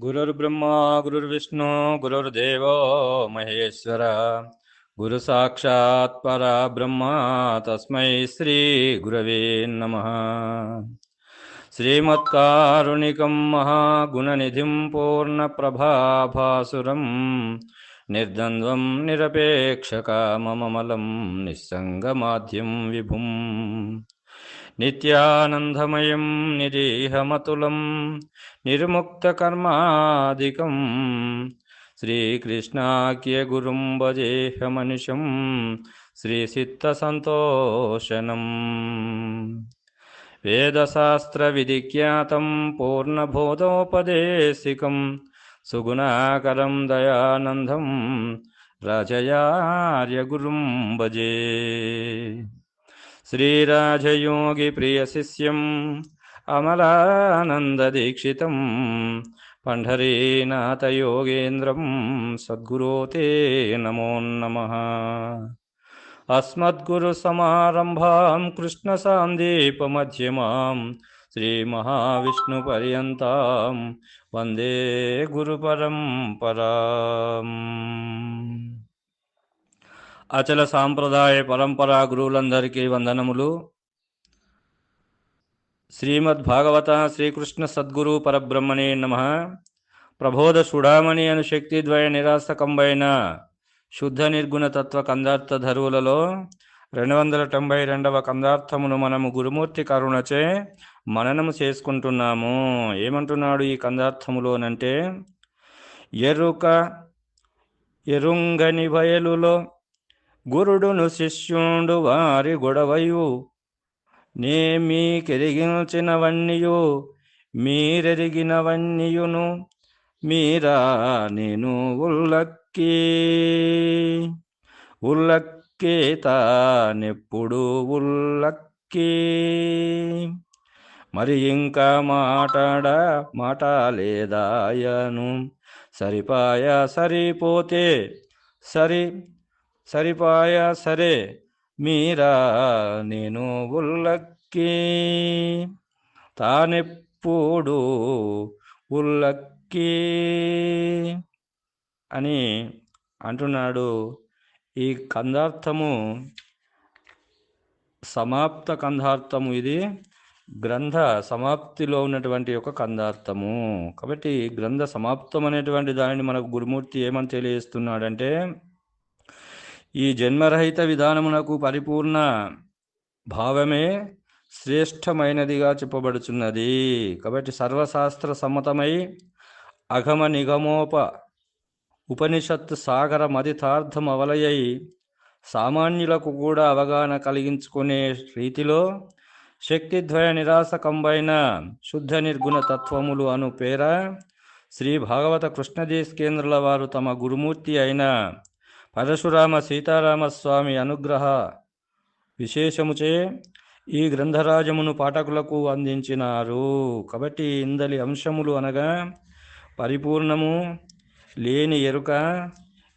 गुरुर्ब्रह्मा गुरुर्विष्णु गुरुर्देवो महेश्वर। गुरुसाक्षात् परब्रह्म तस्मै श्रीगुरवे नमः। श्रीमत्कारुणिकं महागुणनिधिं पूर्णप्रभाभासुरं निर्द्वन्द्वं निरपेक्षकाममलं निस्सङ्गमाद्यं विभुम् नित्यानन्दमयं निरीहमतुलं निर्मुक्तकर्मादिकं श्रीकृष्णाख्यगुरुं भजेहमनिशं श्रीसिद्धसन्तोषणम् वेदशास्त्रविधिज्ञातं पूर्णबोधोपदेशिकं सुगुणाकरं दयानन्दं राजयार्यगुरुं भजे श्रीराजयोगिप्रियशिष्यम् అమలానందదీక్షితం పండరీనాథ యోగేంద్రం సద్గురో నమో. నమ అస్మద్గురుసమారంభాం కృష్ణసాందీపమధ్యమాం శ్రీమహావిష్ణుపర్యంతం వందే గురు గురుపరంపరా అచల సాంప్రదాయ పరంపరా గురువులందరికీ వందనములు. శ్రీమద్భాగవత శ్రీకృష్ణ సద్గురు పరబ్రహ్మణే నమ. ప్రబోధ సుడామణి అను శక్తిద్వయ నిరాసకంబైన శుద్ధ నిర్గుణ తత్వ కందార్థ ధరువులలో రెండు వందల తొంభై రెండవ కందార్థమును మనము గురుమూర్తి కరుణచే మననము చేసుకుంటున్నాము. ఏమంటున్నాడు ఈ కందార్థములోనంటే ఎరుక ఎరుంగని బయలులో గురుడును శిష్యుండు వారి గొడవయు నే మీకెరిగించినవన్నీయు మీరెరిగినవన్నీయును మీరా నేను ఉల్లక్కి తానెప్పుడు ఉల్లక్కి. మరి ఇంకా మాట్లాడ మాట లేదాయను సరిపాయ సరిపోతే సరి సరిపాయ సరే మీరా నేను ఉల్లక్కి. తానెప్పుడు ఉల్లక్కి అని అంటున్నాడు. ఈ కందార్థము సమాప్త కందార్థము ఇది. గ్రంథ సమాప్తిలో ఉన్నటువంటి ఒక కందార్థము. కాబట్టి గ్రంథ సమాప్తం అనేటువంటి దానిని మనకు గురుమూర్తి ఏమని తెలియజేస్తున్నాడంటే ఈ జన్మరహిత విధానమునకు పరిపూర్ణ భావమే శ్రేష్టమైనదిగా చెప్పబడుచున్నది. కాబట్టి సర్వశాస్త్ర సమ్మతమై అగమ నిగమోప ఉపనిషత్ సాగర మదితార్థం అవలయై సామాన్యులకు కూడా అవగాహన కలిగించుకునే రీతిలో శక్తిద్వయ నిరాశకంబైన శుద్ధ నిర్గుణ తత్వములు అను పేర శ్రీ భాగవత కృష్ణదేశ్ కేంద్రుల వారు తమ గురుమూర్తి అయిన పరశురామ సీతారామస్వామి అనుగ్రహ. విశేషముచే ఈ గ్రంథరాజమును పాఠకులకు అందించినారు. కాబట్టి ఇందలి అంశములు అనగా పరిపూర్ణము లేని ఎరుక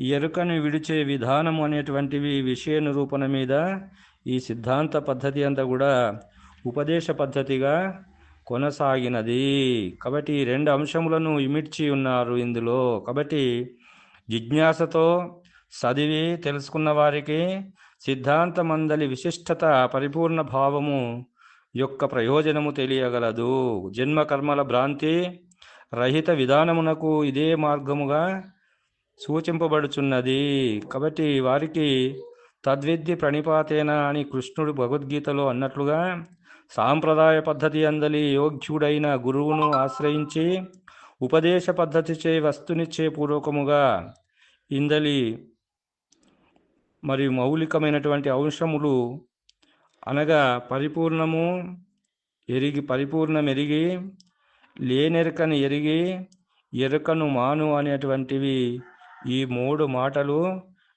ఈ ఎరుకను విడిచే విధానము అనేటువంటివి విషయ నిరూపణ మీద ఈ సిద్ధాంత పద్ధతి అంతా కూడా ఉపదేశ పద్ధతిగా కొనసాగినది. కాబట్టి ఈ రెండు అంశములను ఇమిడ్చి ఉన్నారు ఇందులో. కాబట్టి జిజ్ఞాసతో చదివి తెలుసుకున్న వారికి సిద్ధాంతమందలి విశిష్టత పరిపూర్ణ భావము యొక్క ప్రయోజనము తెలియగలదు. జన్మ కర్మల భ్రాంతి రహిత విధానమునకు ఇదే మార్గముగా సూచింపబడుచున్నది. కాబట్టి వారికి తద్విద్య ప్రణిపాతేన అని కృష్ణుడు భగవద్గీతలో అన్నట్లుగా సాంప్రదాయ పద్ధతి అందలి యోగ్యుడైన గురువును ఆశ్రయించి ఉపదేశ పద్ధతిచే వస్తునిచ్చే పూర్వకముగా ఇందలి మరియు మౌలికమైనటువంటి అంశములు అనగా పరిపూర్ణము ఎరిగి పరిపూర్ణం ఎరిగి లేనెరకను ఎరిగి ఎరుకను మాను అనేటువంటివి ఈ మూడు మాటలు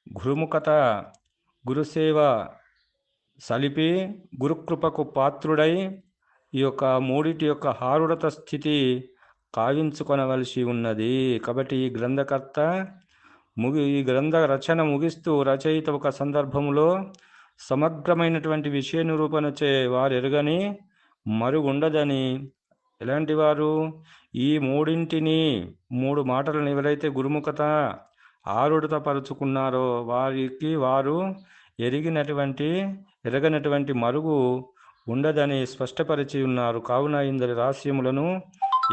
గురుముఖత గురుసేవ సలిపి గురుకృపకు పాత్రుడై ఈ యొక్క మూడిటి యొక్క హారుడత స్థితి కావించుకొనవలసి ఉన్నది. కాబట్టి ఈ గ్రంథకర్త ముగి ఈ గ్రంథ రచన ముగిస్తూ రచయిత ఒక సందర్భంలో సమగ్రమైనటువంటి విషయ నిరూపణచే వారెరుగని మరుగుండదని. ఎలాంటి వారు ఈ మూడింటిని మూడు మాటలను ఎవరైతే గురుముఖత ఆరుడతపరుచుకున్నారో వారికి వారు ఎరిగినటువంటి ఎరగనటువంటి మరుగు ఉండదని స్పష్టపరిచి ఉన్నారు కావున ఇందరి రహస్యములను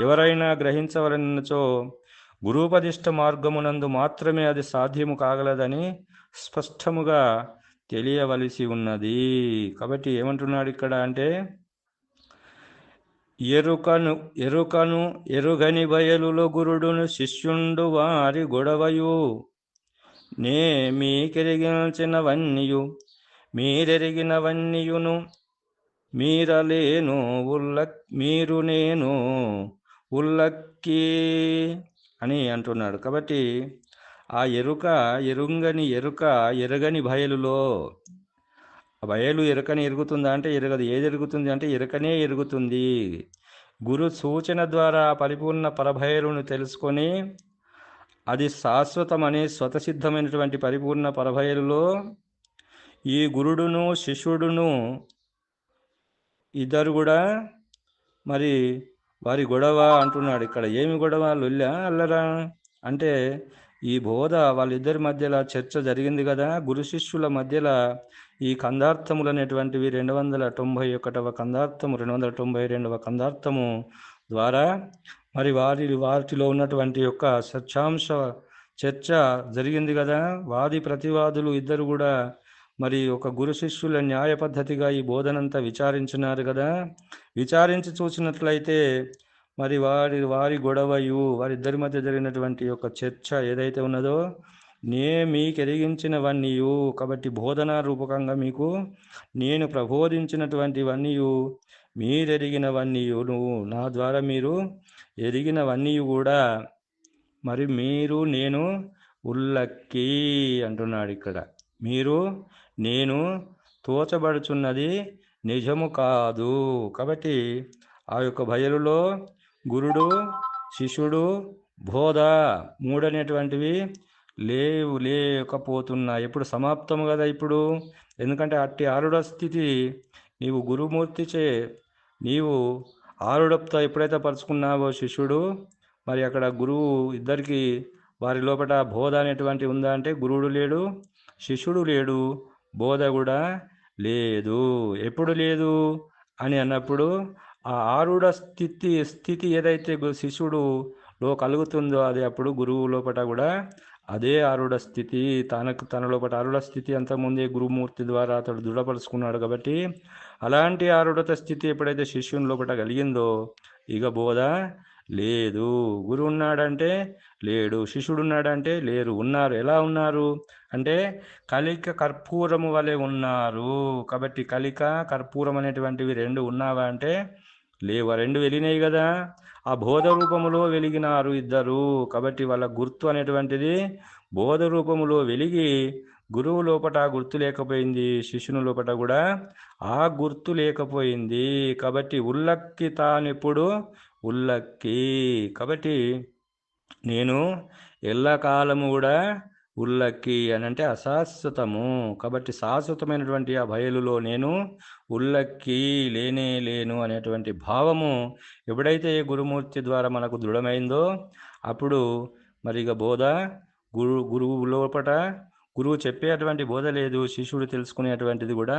ఎవరైనా గ్రహించవలనచో గురూపదిష్ట మార్గమునందు మాత్రమే అది సాధ్యము కాగలదని స్పష్టముగా తెలియవలసి ఉన్నది. కాబట్టి ఏమంటున్నాడు ఇక్కడ అంటే ఎరుకను ఎరుకను ఎరుగని బయలులో గురుడును శిష్యుండు వారి గొడవయు. నే మీకెరిగించినవన్నీయు మీరెరిగినవన్నీయును మీరలేను ఉల్ల మీరు నేను ఉల్లక్కి అని అంటున్నాడు. కాబట్టి ఆ ఎరుక ఎరుంగని ఎరుక ఎరగని బయలులో ఆ బయలు ఎరుకని ఎరుగుతుందా అంటే ఎరగదు. ఏది ఎరుగుతుంది అంటే ఎరుకనే ఎరుగుతుంది. గురు సూచన ద్వారా పరిపూర్ణ పరభయలును తెలుసుకొని అది శాశ్వతమని స్వతసిద్ధమైనటువంటి పరిపూర్ణ పరభయలులో ఈ గురుడును శిష్యుడును ఇద్దరు కూడా మరి వారి గొడవ అంటున్నాడు. ఇక్కడ ఏమి గొడవ? లొల్లా అల్లరా? అంటే ఈ బోధ వాళ్ళిద్దరి మధ్యలో చర్చ జరిగింది కదా? గురు శిష్యుల మధ్యలో ఈ కందార్థములు అనేటువంటివి రెండు వందల తొంభై ఒకటవ కందార్థము రెండు వందల తొంభై రెండవ కందార్థము ద్వారా మరి వారి వాటిలో ఉన్నటువంటి యొక్క సత్యాంశ చర్చ జరిగింది కదా? వాది ప్రతివాదులు ఇద్దరు కూడా మరి ఒక గురు శిష్యుల న్యాయ పద్ధతిగా ఈ బోధనంతా విచారించినారు కదా. విచారించి చూసినట్లయితే మరి వారి వారి గొడవయు వారిద్దరి మధ్య జరిగినటువంటి యొక్క చర్చ ఏదైతే ఉన్నదో నే మీకు ఎరిగించినవన్నీయు కాబట్టి బోధనా రూపకంగా మీకు నేను ప్రబోధించినటువంటివన్నీయు మీరెరిగినవన్నీయును నా ద్వారా మీరు ఎరిగినవన్నీ కూడా మరి మీరు నేను ఉల్లక్కి అంటున్నాడు ఇక్కడ. మీరు నేను తోచబడుచున్నది నిజము కాదు. కాబట్టి ఆ యొక్క బయలులో గురుడు శిష్యుడు బోధ మూడనేటువంటివి లేవు లేకపోతున్నాయి ఎప్పుడు సమాప్తం కదా ఇప్పుడు? ఎందుకంటే అట్టి ఆరుడ స్థితి నీవు గురుమూర్తిచే నీవు ఆరుడప్తో ఎప్పుడైతే పరుచుకున్నావో శిష్యుడు మరి అక్కడ గురువు ఇద్దరికి వారి లోపల బోధ అనేటువంటి ఉందా అంటే గురువుడు లేడు శిష్యుడు లేడు. బోధ కూడా లేదు. ఎప్పుడు లేదు? అని అన్నప్పుడు ఆ ఆరుడ స్థితి స్థితి ఏదైతే శిష్యుడులో కలుగుతుందో అది అప్పుడు గురువు లోపల కూడా అదే ఆరుడ స్థితి. తనకు తన లోపల ఆరుడ స్థితి అంతకుముందే గురుమూర్తి ద్వారా అతడు దృఢపరుచుకున్నాడు కాబట్టి అలాంటి ఆరుడత స్థితి ఎప్పుడైతే శిష్యుని లోపల కలిగిందో ఇక బోధ లేదు. గురువు ఉన్నాడంటే లేడు. శిష్యుడు ఉన్నాడంటే లేరు. ఉన్నారు. ఎలా ఉన్నారు? అంటే కలిక కర్పూరము వలె ఉన్నారు. కాబట్టి కలిక కర్పూరం అనేటువంటివి రెండు ఉన్నావా అంటే లేవు. రెండు వెలిగినాయి కదా. ఆ బోధ రూపములో వెలిగినారు ఇద్దరు. కాబట్టి వాళ్ళ గుర్తు అనేటువంటిది బోధ రూపములో వెలిగి గురువు లోపట ఆ గుర్తు లేకపోయింది. శిష్యుని లోపట కూడా ఆ గుర్తు లేకపోయింది. కాబట్టి ఉల్లక్కి తానెప్పుడు ఉల్లక్కి. కాబట్టి నేను ఎల్లకాలము కూడా ఉల్లక్కి అని అంటే అశాశ్వతము. కాబట్టి శాశ్వతమైనటువంటి ఆ బయలులో నేను ఉల్లక్కి లేనే లేను అనేటువంటి భావము ఎప్పుడైతే గురుమూర్తి ద్వారా మనకు దృఢమైందో అప్పుడు మరి ఇక బోధ గురు గురువు లోపట గురువు చెప్పేటువంటి బోధ లేదు శిష్యుడు తెలుసుకునేటువంటిది కూడా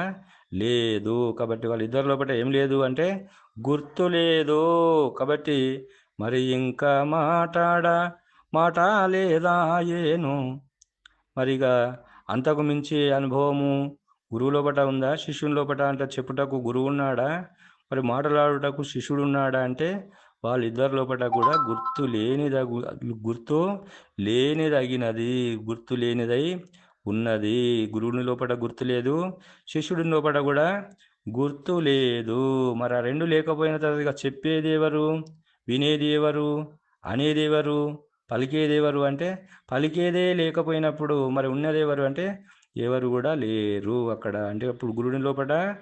లేదు. కాబట్టి వాళ్ళిద్దరి లోపల ఏం లేదు అంటే గుర్తు లేదు. కాబట్టి మరి ఇంకా మాట్లాడ మాట లేదా ఏను? మరిగా అంతకు మించి అనుభవము గురువు లోపట ఉందా శిష్యుని లోపట? అంటే చెప్పుటకు గురువు ఉన్నాడా? మరి మాట్లాడుటకు శిష్యుడు ఉన్నాడా అంటే వాళ్ళిద్దరి లోపల కూడా గుర్తు లేనిదగు గుర్తు లేనిదగినది గుర్తు లేనిదై ఉన్నది. గురువుని లోపల గుర్తు లేదు శిష్యుడి లోపల కూడా గుర్తు లేదు. మరి ఆ రెండు లేకపోయిన తర్వాత చెప్పేది ఎవరు? వినేది ఎవరు? అనేది ఎవరు? పలికేది ఎవరు? అంటే పలికేదే లేకపోయినప్పుడు మరి ఉన్నది ఎవరు? అంటే ఎవరు కూడా లేరు అక్కడ. అంటే అప్పుడు గురుని లోపల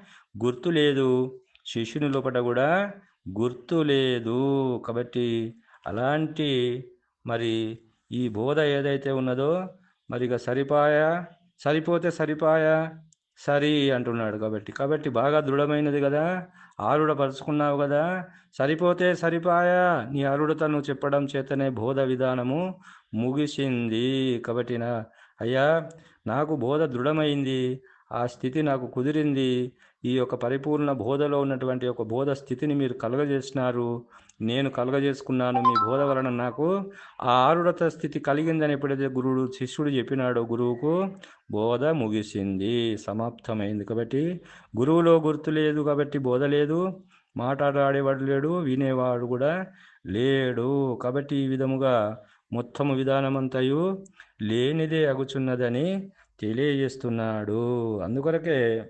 గుర్తు లేదు శిష్యుని లోపల కూడా గుర్తు లేదు. కాబట్టి అలాంటి మరి ఈ బోధ ఏదైతే ఉన్నదో మరి సరిపాయా? సరిపోతే సరిపాయా? సరి అంటున్నాడు కాబట్టి. కాబట్టి బాగా దృఢమైనది కదా? ఆరుడపరుచుకున్నావు కదా? సరిపోతే సరిపాయా? నీ ఆరుడత చెప్పడం చేతనే బోధ విధానము ముగిసింది కాబట్టి నా అయ్యా నాకు బోధ దృఢమైంది. ఆ స్థితి నాకు కుదిరింది. ఈ యొక్క పరిపూర్ణ బోధలో ఉన్నటువంటి ఒక బోధ స్థితిని మీరు కలుగజేసినారు. నేను కలుగజేసుకున్నాను. మీ బోధ వలన నాకు ఆ ఆరుడత స్థితి కలిగిందని ఎప్పుడైతే గురువుడు శిష్యుడు చెప్పినాడో గురువుకు బోధ ముగిసింది. సమాప్తమైంది కాబట్టి గురువులో గుర్తు లేదు కాబట్టి బోధ లేదు. మాట్లాడాడేవాడు లేడు వినేవాడు కూడా లేడు. కాబట్టి ఈ విధముగా మొత్తము విధానమంతయు లేనిదే అగుచున్నదని తెలియజేస్తున్నాడు. అందుకొరకే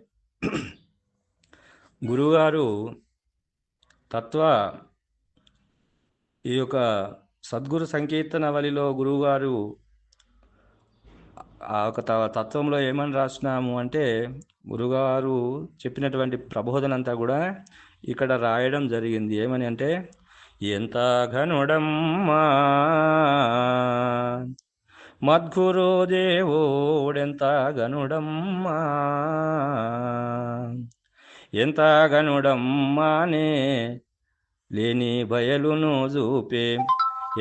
గురువుగారు తత్వ ఈ యొక్క సద్గురు సంకీర్తనవలిలో గురువుగారు ఆ ఒక త- తత్వంలో ఏమని రాసినాము అంటే గురుగారు చెప్పినటువంటి ప్రబోధన అంతా కూడా ఇక్కడ రాయడం జరిగింది. ఏమని అంటే ఎంత ఘనుడమ్మా! మద్గురు దేవుడెంత గనుడమ్మా ఎంత గనుడమ్మానే లేని బయలును చూపే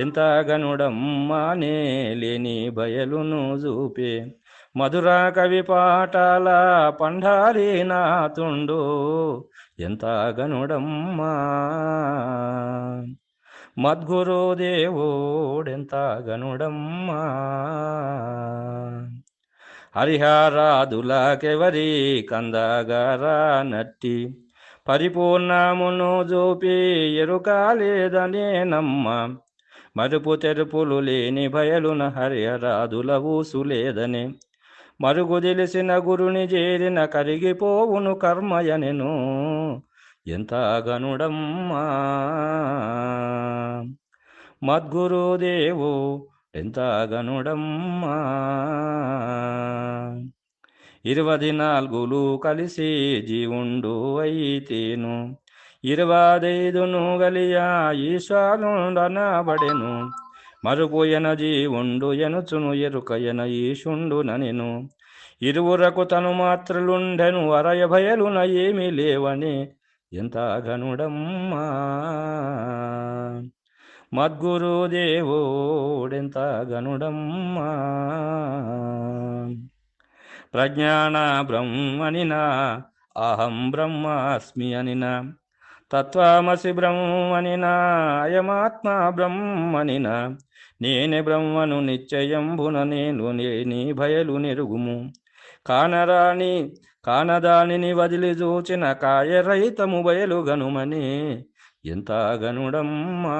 ఎంత గనుడమ్మానే లేని బయలును చూపే మధుర కవి పాటాల పండారి నాతుండు ఎంత గనుడమ్మా. మద్గురు దేవుడెంత గనుడమ్మా. హరిహారాదులకెవరి కందగారా నట్టి? పరిపూర్ణమును చూపి ఎరుక లేదనే నమ్మ. మరుపు తెరుపులు లేని భయలున హరిహరాదులవు ఊసు లేదని మరుగు తెలిసిన గురుని చేరిన కరిగిపోవును కర్మయనెను. ఎంత గనుడమ్మా మద్గురుదేవు ఎంతగనుడమ్మా? ఎంత గనుడమ్మా ఇరవది నాలుగులు కలిసి జీవుండు అయితేను ఇరవదైదును గలియా ఈశ్వరుండనబడెను మరుపోయన జీవుండు ఎనుచును ఎరుకయన ఈశుండు ననెను ఇరువురకు తను మాత్రలుండెను అరయ భయలున ఏమీ లేవని ఎంత ఘనుడమ్మా మద్గురుదేవోడెంత గనుడమ్మా ప్రజ్ఞాన బ్రహ్మనినా అహం బ్రహ్మాస్మి అనినా తత్వమసి బ్రహ్మనినా అయమాత్మ బ్రహ్మనిన. నేనే బ్రహ్మను నిశ్చయంబున నేను నేని భయలు నెరుగుము. కానరాని కానదానిని వదిలి చూచిన కాయరహితము బయలు గనుమని ఎంత గనుడమ్మా?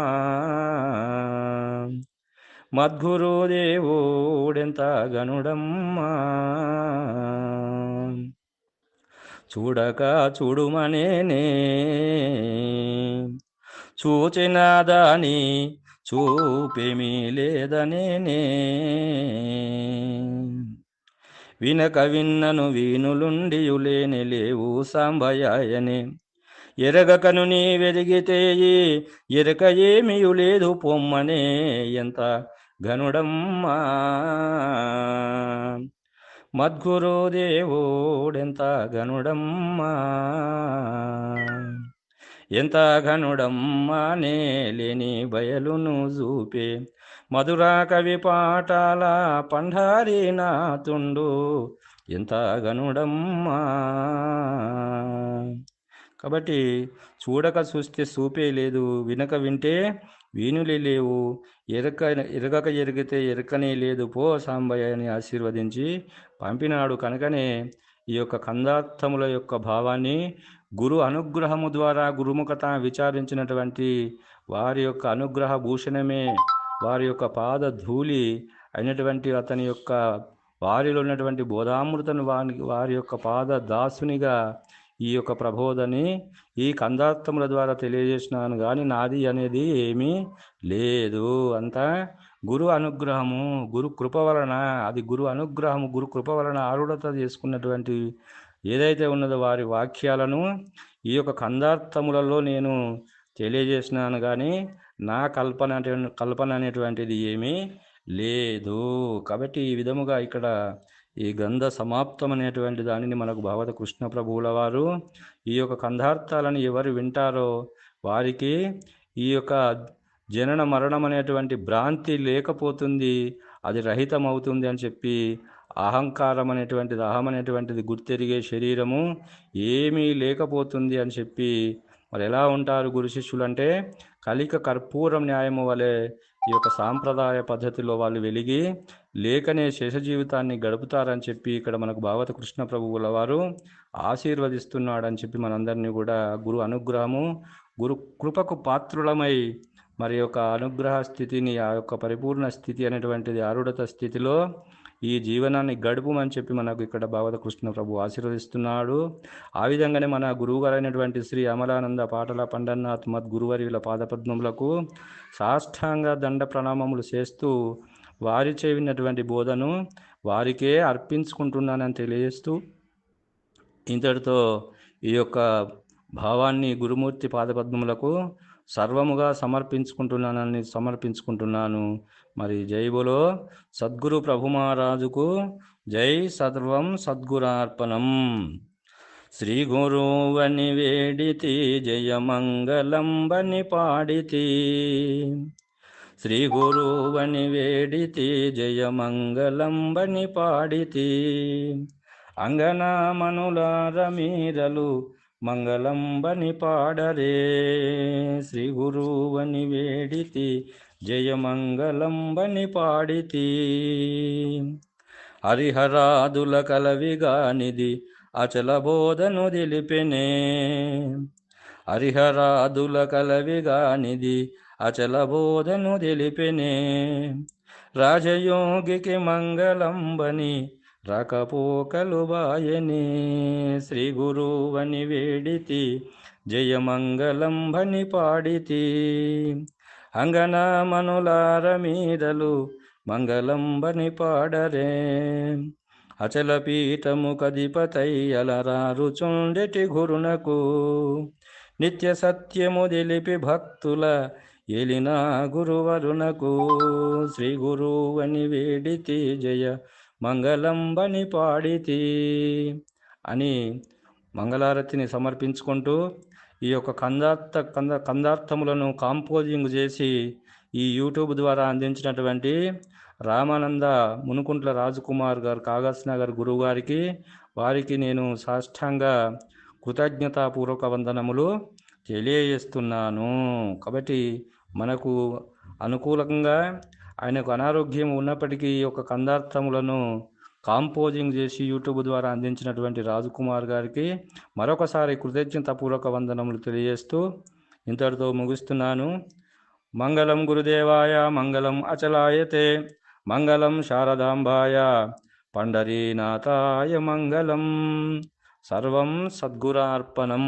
మద్గురు దేవుడెంత గనుడమ్మా? చూడక చూడుమనేనే చూచిన దాని చూపేమీ లేదనేనే వినక విన్నను వీనులుండియులేని లేవు సాంబయాయనే ఎరగకను నీ వెలిగితే ఎరక ఏమియు లేదు పొమ్మనే ఎంత ఘనుడమ్మా. మద్గురు దేవుడెంత గనుడమ్మా ఎంత ఘనుడమ్మా నే లేని బయలును చూపే మధుర కవి పాటాల పండారి నాతుండు ఎంత గనుడమ్మా కాబట్టి చూడక చూస్తే సూపే లేదు వినక వింటే వీణులే లేవు. ఎరక ఎరగక ఎరిగితే ఎరకనే లేదు. పో సాంబయ్య అని ఆశీర్వదించి పంపినాడు. కనుకనే ఈ యొక్క కందార్థముల యొక్క భావాన్ని గురు అనుగ్రహము ద్వారా గురుముఖత విచారించినటువంటి వారి యొక్క అనుగ్రహ భూషణమే వారి యొక్క పాద ధూళి అయినటువంటి అతని యొక్క వారిలో ఉన్నటువంటి బోధామృతను వారి వారి యొక్క పాద దాసునిగా ఈ యొక్క ప్రబోధని ఈ కందార్థముల ద్వారా తెలియజేసినాను కానీ నాది అనేది ఏమీ లేదు అంతా గురు అనుగ్రహము గురు కృప వలన అది గురు అనుగ్రహము గురు కృప వలన ఆరుడత చేసుకున్నటువంటి ఏదైతే ఉన్నదో వారి వాక్యాలను ఈ యొక్క కందార్థములలో నేను తెలియజేసినాను కానీ నా కల్పన అంటే కల్పన అనేటువంటిది ఏమీ లేదు. కాబట్టి ఈ విధముగా ఇక్కడ ఈ గంధ సమాప్తం అనేటువంటి దానిని మనకు భాగవత కృష్ణ ప్రభువుల వారు ఈ యొక్క కంధార్థాలను ఎవరు వింటారో వారికి ఈ యొక్క జనన మరణం అనేటువంటి భ్రాంతి లేకపోతుంది అది రహితమవుతుంది అని చెప్పి అహంకారం అనేటువంటిది అహం అనేటువంటిది గుర్తెరిగే శరీరము ఏమీ లేకపోతుంది అని చెప్పి మరి ఎలా ఉంటారు గురు శిష్యులు అంటే కలిక కర్పూరం న్యాయము వలె ఈ యొక్క సాంప్రదాయ పద్ధతిలో వాళ్ళు వెలిగి లేకనే శేష జీవితాన్ని గడుపుతారని చెప్పి ఇక్కడ మనకు భావత కృష్ణ ప్రభువుల వారు ఆశీర్వదిస్తున్నాడని చెప్పి మనందరినీ కూడా గురు అనుగ్రహము గురు కృపకు పాత్రులమై మరి యొక్క అనుగ్రహ స్థితిని ఆ యొక్క పరిపూర్ణ స్థితి అనేటువంటిది ఆరుడత స్థితిలో ఈ జీవనాన్ని గడుపుమని చెప్పి మనకు ఇక్కడ భాగవత కృష్ణ ప్రభు ఆశీర్వదిస్తున్నాడు. ఆ విధంగానే మన గురువుగారైనటువంటి శ్రీ అమలానంద పాటల పండన్నాథ్ మద్ గురువర్యుల పాదపద్మములకు సాష్టాంగ దండ ప్రణామములు చేస్తూ వారి చేవినటువంటి బోధను వారికే అర్పించుకుంటున్నానని తెలియజేస్తూ ఇంతటితో ఈ యొక్క భావాన్ని గురుమూర్తి పాదపద్మములకు సర్వముగా సమర్పించుకుంటున్నానని సమర్పించుకుంటున్నాను. మరి జై బోలో సద్గురు ప్రభు మహారాజుకు జై సర్వం సద్గురార్పణం. శ్రీ గురువని వేడితి జయమంగళంబని పాడితి. శ్రీ గురువని వేడితి జయమంగళంబని పాడితి. అంగనామనులార మీరలు మంగళంబని పాడరే. శ్రీ గురువని వేడితి జయమంగళంబని పాడితి. హరిహరాదుల కలవిగానిది అచల బోధను తెలిపెనే. హరిహరాదుల కలవిగానిది అచల బోధను తెలిపెనే. రాజయోగికి మంగళంబని రకపోకలు బాయని. శ్రీ గురువని వేడితి జయమంగళంబని పాడితి. అంగనామనులార మీదలు మంగళంబని పాడరే. అచల పీఠము కదిపతై చుండెటి గురునకు నిత్య సత్యము దిలిపి భక్తుల ఎలినా గురువరునకు శ్రీ గురువని వేడితి జయ మంగళంబని పాడితి. అని మంగళారతిని సమర్పించుకుంటూ ఈ యొక్క కందార్థ కంద కందార్థములను కాంపోజింగ్ చేసి ఈ యూట్యూబ్ ద్వారా అందించినటువంటి రామానంద మునుకుంట్ల రాజకుమార్ గారు కాగస్ నగర్ గురువు గారికి వారికి నేను సాష్టాంగ కృతజ్ఞతాపూర్వక వందనములు తెలియజేస్తున్నాను. కాబట్టి మనకు అనుకూలంగా ఆయనకు అనారోగ్యం ఉన్నప్పటికీ ఈ యొక్క కందార్థములను కాంపోజింగ్ చేసి యూట్యూబ్ ద్వారా అందించినటువంటి రాజకుమార్ గారికి మరొకసారి కృతజ్ఞతాపూర్వక వందనములు తెలియజేస్తూ ఇంతటితో ముగిస్తున్నాను. మంగళం గురుదేవాయ మంగళం అచలాయతే మంగళం శారదాంబాయ పండరీనాథాయ మంగళం. సర్వం సద్గురార్పణం.